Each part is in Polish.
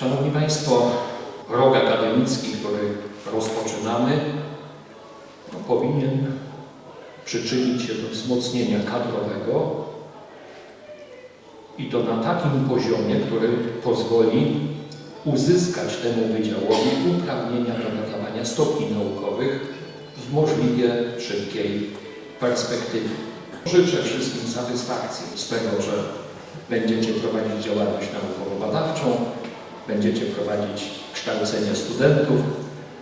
Szanowni Państwo, rok akademicki, który rozpoczynamy, no, powinien przyczynić się do wzmocnienia kadrowego i to na takim poziomie, który pozwoli uzyskać temu wydziałowi uprawnienia do nadawania stopni naukowych w możliwie szybkiej perspektywie. Życzę wszystkim satysfakcji z tego, że będziecie prowadzić działalność naukowo-badawczą, będziecie prowadzić kształcenie studentów,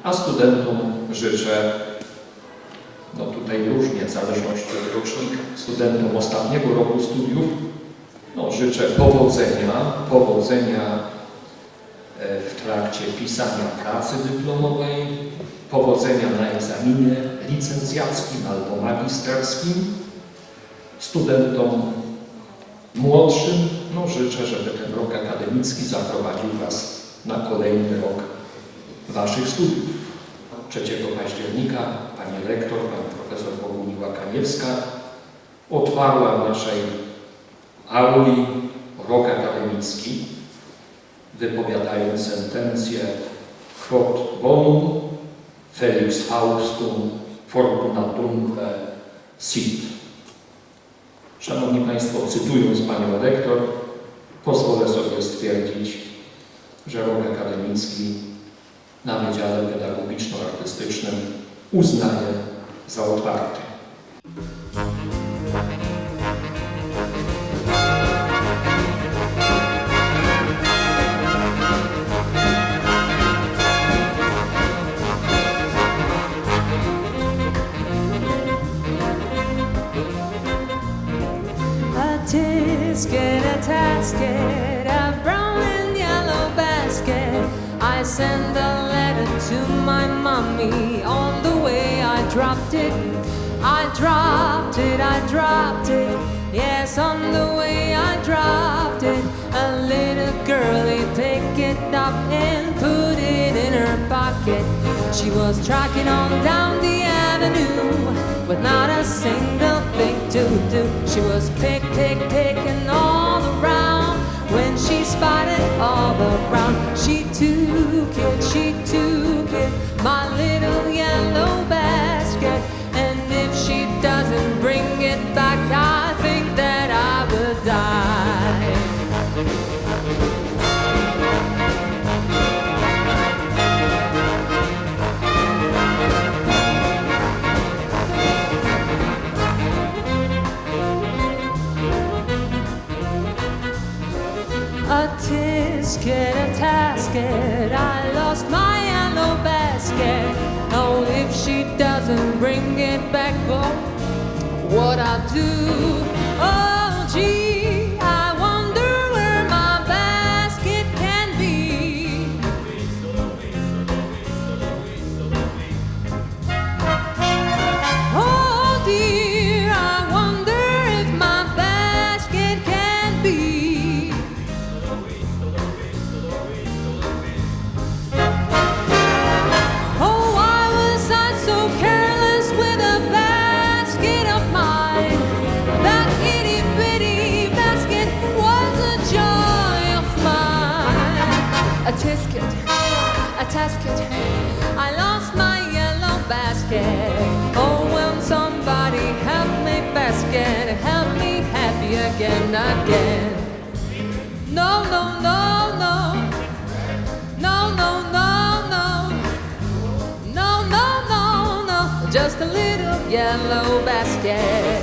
a studentom życzę, no tutaj różnie, w zależności od rocznika, studentom ostatniego roku studiów, no życzę powodzenia, powodzenia e, w trakcie pisania pracy dyplomowej, powodzenia na egzaminie licencjackim albo magisterskim. Studentom młodszym no życzę, żeby ten rok akademicki zaprowadził Was na kolejny rok Waszych studiów. 3 października Pani Rektor, Pani Profesor Bogumiła Kaniewska otwarła w naszej auli rok akademicki, wypowiadając sentencję quod bonum felix faustum fortunatumque sit. Szanowni Państwo, cytując Panią Rektor, pozwolę sobie stwierdzić, że rok akademicki na Wydziale Pedagogiczno-Artystycznym uznaję za otwarty. Tisket, a tasket, a brown and yellow basket. I send a letter to my mommy. On the way, I dropped it. I dropped it, I dropped it. Yes, on the way, I dropped it. A little girlie picked it up and put it in her pocket. She was tracking on down the avenue with not a single do. She was pick, pick, picking all around. When she spotted all around, she took it, she tasket. I lost my yellow basket. Oh, if she doesn't bring it back, oh, what I'll do? A tisket, a tasket, I lost my yellow basket. Oh, will somebody help me, basket? Help me happy again, again. No, no, no, no. No, no, no, no. No, no, no, no. Just a little yellow basket.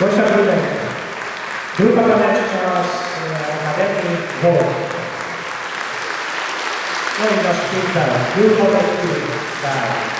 Došla Krudek, Grupa Konečka z Akademii Vol. No i nasz piłkarz, Grupa Koneczka.